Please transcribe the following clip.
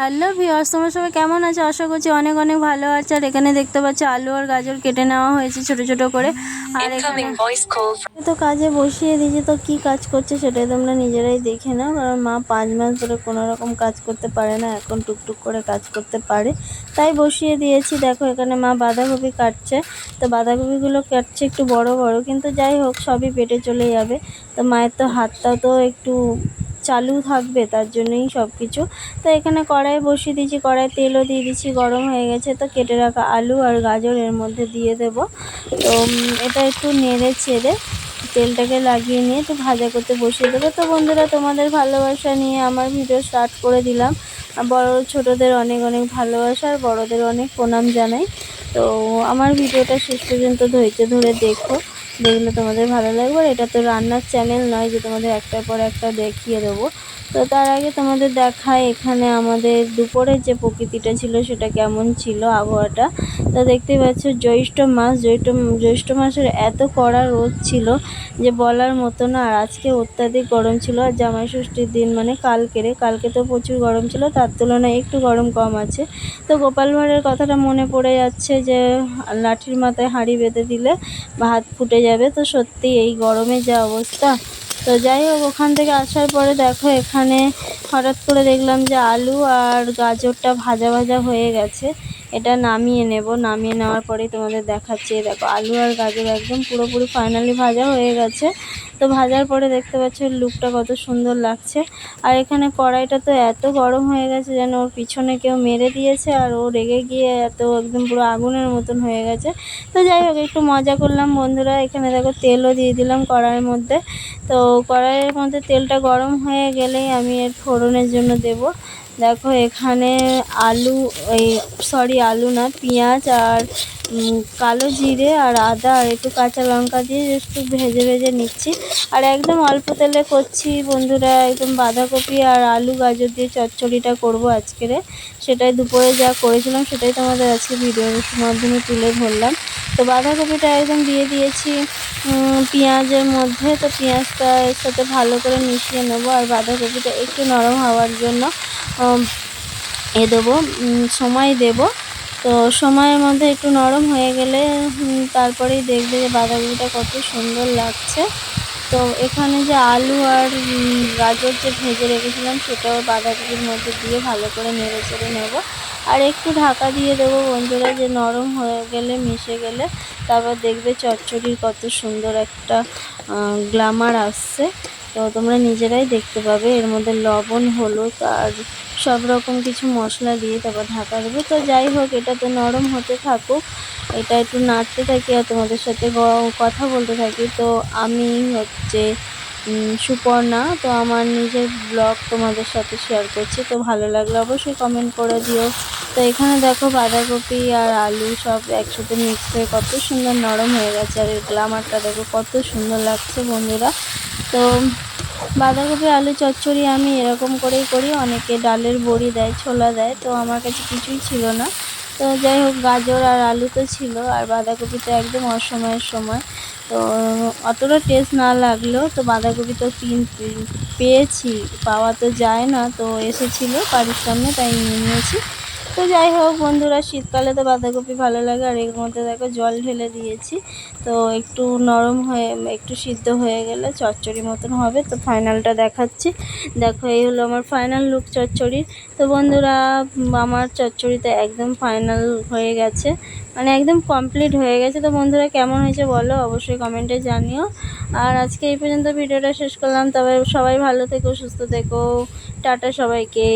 Hello viewers তোমার সবাই কেমন আছে? আশা করছি অনেক অনেক ভালো আছে। আর এখানে দেখতে পাচ্ছি আলু আর গাজর কেটে নেওয়া হয়েছে ছোট ছোট করে। আর এখানে তো কাজে বসিয়ে দিয়েছি তো কি কাজ করছে সেটাই তোমরা নিজেরাই দেখে নাও। কারণ মা পাঁচ মাস ধরে কোনো রকম কাজ করতে পারে না এখন টুকটুক করে কাজ করতে পারে। তাই বসিয়ে দিয়েছি। দেখো এখানে মা বাঁধাকপি কাটছে। তো বাঁধাকপিগুলো কাটছে একটু বড় বড় কিন্তু যাই হোক সবই পেটে চলে যাবে। তো মায়ের তো হাতটাও তো একটু চালু থাকবে, তার জন্যই সব কিছু তো এখানে কড়াই বসিয়ে দিয়েছি কড়াই তেলও দিয়ে দিচ্ছি গরম হয়ে গেছে। তো কেটে রাখা আলু আর গাজর এর মধ্যে দিয়ে দেব। তো এটা একটু নেড়ে ছেড়ে তেলটাকে লাগিয়ে নিয়ে তো ভাজা করতে বসিয়ে দেবো। তো বন্ধুরা, তোমাদের ভালোবাসা নিয়ে আমার ভিডিও স্টার্ট করে দিলাম। বড় ছোটদের অনেক অনেক ভালোবাসা, আর বড়দের অনেক প্রণাম জানাই। তো, আমার ভিডিওটা শেষ পর্যন্ত ধৈর্য ধরে দেখো। দেখলে তোমাদের ভালো লাগবে। এটা তো রান্নার চ্যানেল নয় যে তোমাদের একটার পর একটা দেখিয়ে দেবো। তো তার আগে তোমাদের দেখায় এখানে আমাদের দুপুরের যে প্রকৃতিটা ছিল সেটা কেমন ছিল আবহাওয়াটা। তো দেখতে পাচ্ছ জ্যৈষ্ঠ মাস জ্যৈষ্ঠ জ্যৈষ্ঠ মাসের এত কড়া রোদ ছিল যে বলার মতো না। আর আজকে অত্যাধিক গরম ছিল আর জামাই ষষ্ঠীর দিন মানে কালকেরে কালকে তো প্রচুর গরম ছিল, তার তুলনায় একটু গরম কম আছে। তো গোপাল ভাঁড়ের কথাটা মনে পড়ে যাচ্ছে যে লাঠির মাথায় হাঁড়ি বেঁধে দিলে ভাত ফুটে যাবে তো সত্যি এই গরমে যা অবস্থা। তো যাই হোক, ওখান থেকে আসার পরে দেখো এখানে হঠাৎ করে দেখলাম যে আলু আর গাজরটা ভাজা ভাজা হয়ে গেছে। এটা নামিয়ে নেব। নামিয়ে নেওয়ার পরেই তোমাদের দেখাচ্ছি। দেখো, আলু আর গাজর একদম পুরোপুরি ফাইনালি ভাজা হয়ে গেছে। তো ভাজার পরে দেখতে পাচ্ছ লুকটা কত সুন্দর লাগছে। আর এখানে কড়াইটা তো এত গরম হয়ে গেছে যেন ওর পিছনে কেউ মেরে দিয়েছে আর ও রেগে গিয়ে এত একদম পুরো আগুনের মতন হয়ে গেছে। তো যাই হোক, একটু মজা করলাম বন্ধুরা। এখানে দেখো তেলও দিয়ে দিলাম কড়াইয়ের মধ্যে। তো কড়াইয়ের মধ্যে তেলটা গরম হয়ে গেলেই আমি এর ফোড়নের জন্য দেব। দেখো, এখানে আলু, এই সরি আলু না, পেঁয়াজ আর কালো জিরে আর আদা আর একটু কাঁচা লঙ্কা দিয়ে একটু ভেজে ভেজে নিচ্ছি। আর একদম অল্প তেলে করছি বন্ধুরা, একদম বাঁধাকপি আর আলু গাজর দিয়ে চচ্চড়িটা করব আজকেরে সেটাই দুপুরে যা করেছিলাম, সেটাই তোমাদের আজকে ভিডিওর মাধ্যমে তুলে ধরলাম। তো বাঁধাকপিটা একদম দিয়ে দিয়েছি। পেঁয়াজের মধ্যে। তো পেঁয়াজটা এর সাথে ভালো করে মিশিয়ে নেব আর বাঁধাকপিটা একটু নরম হওয়ার জন্য এ দেবো সময় দেব। তো সময়ের মধ্যে একটু নরম হয়ে গেলে তারপরেই দেখবে যে বাঁধাকপিটা কত সুন্দর লাগছে। তো এখানে যে আলু আর গাজর যে ভেজে রেখেছিলাম, সেটাও বাঁধাকপির মধ্যে দিয়ে ভালো করে নেড়ে চেড়ে নেব। আর একটু ঢাকা দিয়ে দেবো বন্ধুরা যে নরম হয়ে গেলে, মিশে গেলে। তারপর দেখবে চচ্চড়ির কত সুন্দর একটা গ্লামার আসছে। তো তোমরা নিজেরাই দেখতে পাবে। এর মধ্যে লবণ, হলুদ আর সব রকম কিছু মশলা দিয়ে তারপর ঢাকা দেবো। তো যাই হোক, এটা তো নরম হতে থাকুক। এটা একটু নাড়তে থাকি আর তোমাদের সাথে কথা বলতে থাকি। তো আমি হচ্ছে সুপর্ণা, তো আমার নিজের ব্লগ তোমাদের সাথে শেয়ার করছি, তো ভালো লাগলে অবশ্যই কমেন্ট করে দিও। তো এখানে দেখো বাঁধাকপি আর আলু সব একসাথে মিক্স হয়ে কত সুন্দর নরম হয়ে গেছে, আর এর গ্লামারটা দেখো কত সুন্দর লাগছে বন্ধুরা। তো বাঁধাকপি, আলু, চচ্চড়ি আমি এরকম করেই করি, অনেকে ডালের বড়ি দেয়, ছোলা দেয়, তো আমার কাছে কিছুই ছিল না। তো যাই হোক, গাজর আর আলু তো ছিল, আর বাঁধাকপি তো একদম অসময়ের সময়। তো অতটা টেস্ট না লাগল তো বাঁধাকপি তো কিন পেয়েছি, পাওয়া তো যায় না, তো এসেছিল বাড়ির সামনে তাই নিয়ে নিয়েছি। তো যাই হোক বন্ধুরা, শীতকালে তো বাঁধাকপি ভালো লাগে, আর এর মধ্যে দেখো জল ঢেলে দিয়েছি। তো একটু নরম হয়ে, একটু সিদ্ধ হয়ে গেলে চচ্চড়ি মতন হবে, তো ফাইনালটা দেখাচ্ছি। দেখো, এই হলো আমার ফাইনাল লুক চচ্চড়ির। তো বন্ধুরা, আমার চচ্চড়িতে একদম ফাইনাল হয়ে গেছে মানে একদম কমপ্লিট হয়ে গেছে। তো বন্ধুরা, কেমন হয়েছে বলো, অবশ্যই কমেন্টে জানিও। আর আজকে এই পর্যন্ত ভিডিওটা শেষ করলাম, তবে সবাই ভালো থেকো, সুস্থ থেকো। টাটা সবাইকে।